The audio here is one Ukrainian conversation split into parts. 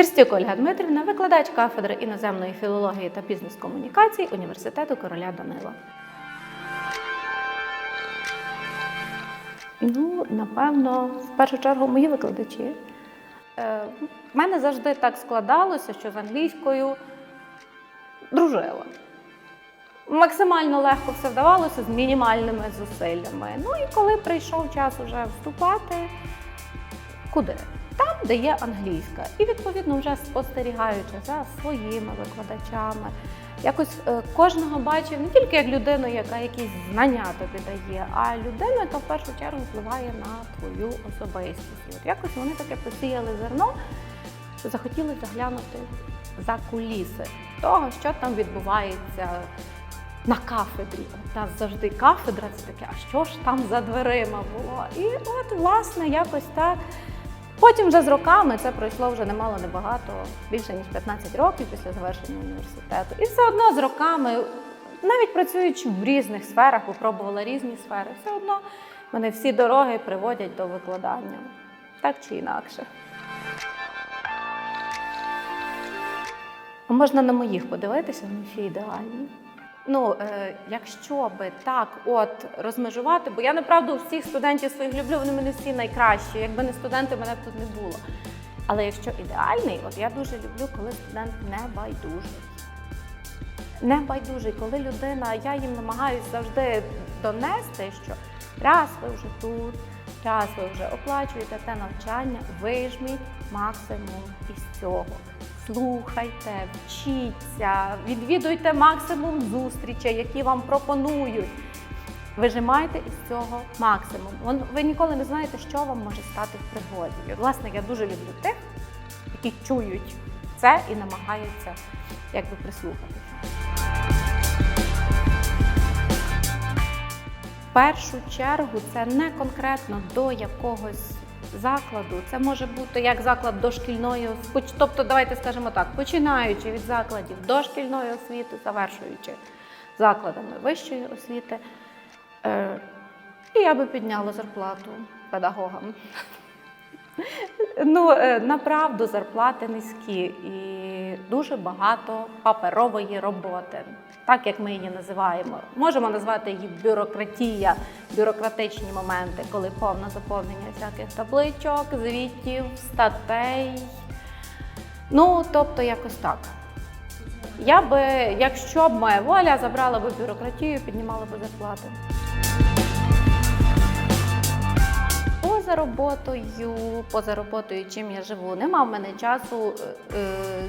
Вірстюк Ольга Дмитрівна, викладач кафедри іноземної філології та бізнес-комунікацій Університету короля Данила. Ну, напевно, в першу чергу мої викладачі. Е, В мене завжди так складалося, що з англійською дружила. Максимально легко все вдавалося з мінімальними зусиллями. Ну і коли прийшов час уже вступати, куди? Там, де є англійська. І відповідно вже спостерігаючи за своїми викладачами, якось е, кожного бачив не тільки як людину, яка якісь знання тобі дає, а людину, яка в першу чергу впливає на твою особистість. І от якось вони таке посіяли зерно, що захотіли заглянути за куліси того, що там відбувається на кафедрі. У нас завжди кафедра це таке, а що ж там за дверима було? І от, власне, якось так. Потім вже з роками це пройшло вже немало небагато, більше ніж 15 років після завершення університету. І все одно з роками, навіть працюючи в різних сферах, випробувала різні сфери, все одно мене всі дороги приводять до викладання, так чи інакше. Можна на моїх подивитися, вони всі ідеальні. Ну, е, якщо би так от розмежувати, бо я направду всіх студентів своїх люблю, вони мене всі найкращі. Якби не студенти, мене б тут не було. Але якщо ідеальний, от я дуже люблю, коли студент не байдужий. Не байдужий, коли людина, я їм намагаюся завжди донести, що раз ви вже тут, раз ви вже оплачуєте те навчання, вижміть максимум із цього. Слухайте, вчіться, відвідуйте максимум зустрічей, які вам пропонують. Вижимайте із цього максимум. Ви ніколи не знаєте, що вам може стати в пригоді. Власне, я дуже люблю тих, які чують це і намагаються якби прислухатися. В першу чергу це не конкретно до якогось закладу. Це може бути як заклад дошкільної освіти, тобто, давайте скажемо так, починаючи від закладів дошкільної освіти, завершуючи закладами вищої освіти. Е, І я би підняла зарплату педагогам. Ну, е, направду зарплати низькі і дуже багато паперової роботи, так як ми її називаємо. Можемо назвати її бюрократія, бюрократичні моменти, коли повне заповнення всяких табличок, звітів, статей. Ну, тобто, якось так. Я би, якщо б моя воля, забрала би бюрократію, піднімала би зарплати. Поза роботою, поза роботою, чим я живу, нема в мене часу е, е,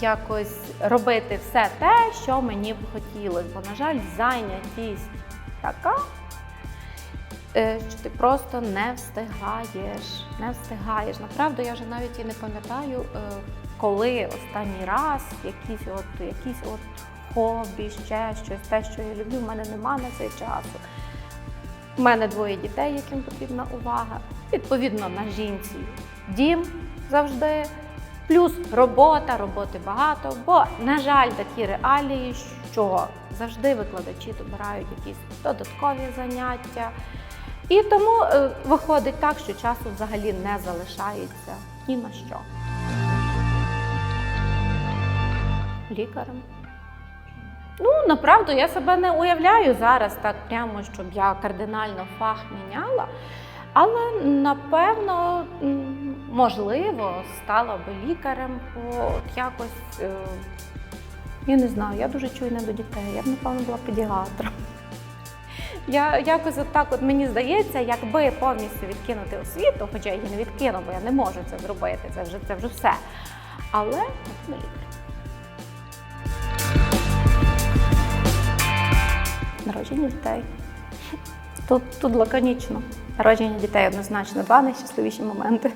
якось робити все те, що мені б хотілося. Бо, на жаль, зайнятість така, е, що ти просто не встигаєш. Не встигаєш. Направду, я вже навіть і не пам'ятаю, е, коли останній раз якісь от, якісь от хобі, ще щось, те, що я люблю, в мене нема на це часу. У мене двоє дітей, яким потрібна увага. Відповідно, на жінці дім завжди. Плюс робота, роботи багато. Бо, на жаль, такі реалії, що завжди викладачі добирають якісь додаткові заняття. І тому е, виходить так, що часу взагалі не залишається ні на що. Лікарем. Ну, направду, я себе не уявляю зараз так прямо, щоб я кардинально фах міняла. Але напевно, можливо, стала би лікарем, бо якось, е, я не знаю, я дуже чуйна до дітей, я б, напевно, була педіатром. Я якось от от мені здається, якби повністю відкинути освіту, хоча я її не відкину, бо я не можу це зробити, це вже, це вже все. Але напевно, лікар. Народження дітей. Тут, тут лаконічно. Народження дітей однозначно два найщасливіші моменти.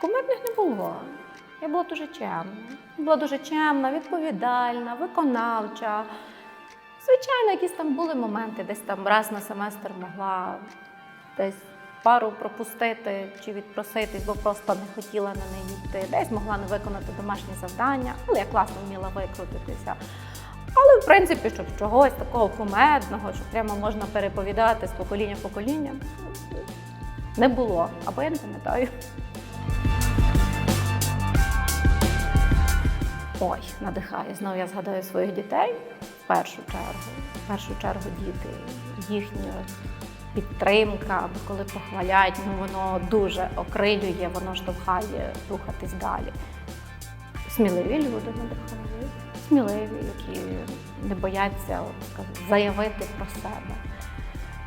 Кумирних не було. Я була дуже чемна. Була дуже чемна, відповідальна, виконавча. Звичайно, якісь там були моменти, десь там раз на семестр могла десь пару пропустити чи відпроситись, бо просто не хотіла на неї йти. Десь могла не виконати домашні завдання, але я класно вміла викрутитися. Але в принципі, щоб чогось такого кумедного, що прямо можна переповідати з покоління в покоління, не було, або я не пам'ятаю. Ой, надихає. Знову я згадаю своїх дітей в першу чергу. В першу чергу діти, їхня підтримка, коли похвалять, ну воно дуже окрилює, воно штовхає рухатись далі. Сміливі люди надихають, сміливі, які не бояться заявити про себе.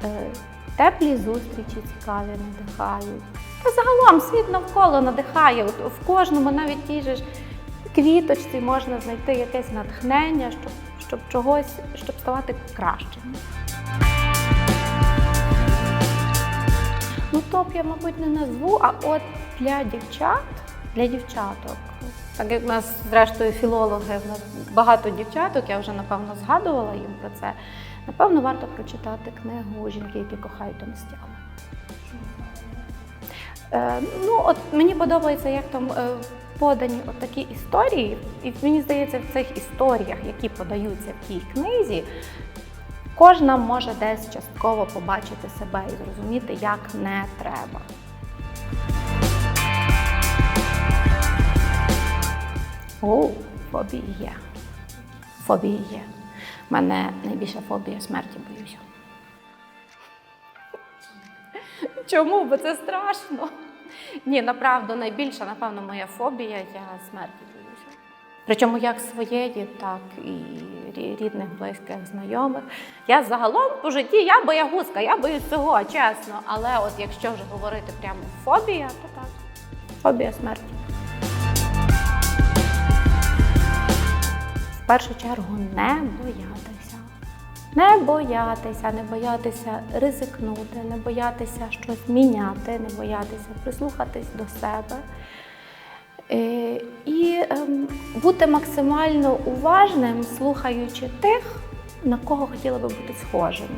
Е, Теплі зустрічі цікаві надихають. Та загалом світ навколо надихає. От в кожному, навіть же ж квіточці можна знайти якесь натхнення, щоб, щоб чогось, щоб ставати кращим. Ну, топ я, мабуть, не назву, а от для дівчат, для дівчаток, так як в нас, зрештою, філологи, в нас багато дівчаток, я вже напевно згадувала їм про це. Напевно, варто прочитати книгу Жінки, які кохають та мстями. Е, ну, от мені подобається, як там е, подані от такі історії, і мені здається, в цих історіях, які подаються в тій книзі, кожна може десь частково побачити себе і зрозуміти, як не треба. О, фобії є. Фобії є. У мене найбільша фобія смерті боюся. Чому? Бо це страшно. Ні, направду найбільша, напевно, моя фобія я смерті боюся. Причому як своєї, так і рідних, близьких, знайомих. Я загалом по житті я боягузка, я боюсь цього, чесно. Але от якщо вже говорити прямо фобія, то так. Фобія смерті. В першу чергу не боятися. Не боятися, не боятися ризикнути, не боятися щось міняти, не боятися прислухатись до себе. Е, І ем, бути максимально уважним, слухаючи тих, на кого хотіли би бути схожими.